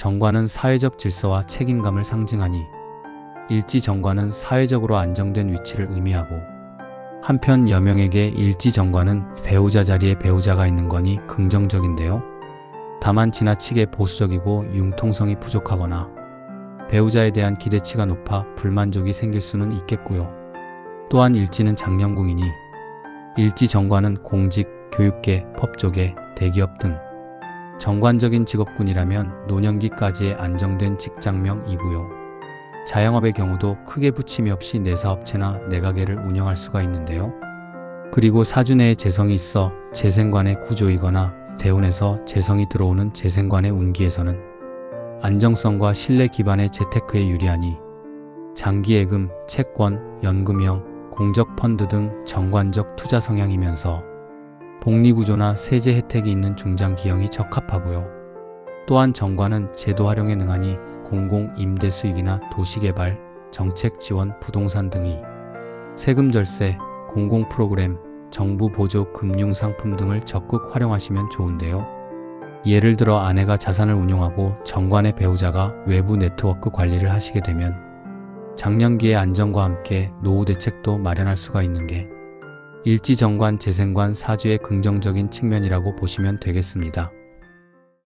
정관은 사회적 질서와 책임감을 상징하니 일지 정관은 사회적으로 안정된 위치를 의미하고 한편 여명에게 일지 정관은 배우자 자리에 배우자가 있는 거니 긍정적인데요. 다만 지나치게 보수적이고 융통성이 부족하거나 배우자에 대한 기대치가 높아 불만족이 생길 수는 있겠고요. 또한 일지는 장년궁이니 일지 정관은 공직, 교육계, 법조계, 대기업 등 정관적인 직업군이라면 노년기까지의 안정된 직장명이고요. 자영업의 경우도 크게 부침이 없이 내 사업체나 내 가게를 운영할 수가 있는데요. 그리고 사주내에 재성이 있어 재생관의 구조이거나 대운에서 재성이 들어오는 재생관의 운기에서는 안정성과 신뢰 기반의 재테크에 유리하니 장기예금, 채권, 연금형, 공적 펀드 등 정관적 투자 성향이면서 복리구조나 세제 혜택이 있는 중장기형이 적합하고요. 또한 정관은 제도 활용에 능하니 공공 임대 수익이나 도시개발, 정책 지원, 부동산 등이 세금 절세, 공공 프로그램, 정부 보조 금융 상품 등을 적극 활용하시면 좋은데요. 예를 들어 아내가 자산을 운용하고 정관의 배우자가 외부 네트워크 관리를 하시게 되면 장년기의 안정과 함께 노후 대책도 마련할 수가 있는 게 일지정관 재생관 사주의 긍정적인 측면이라고 보시면 되겠습니다.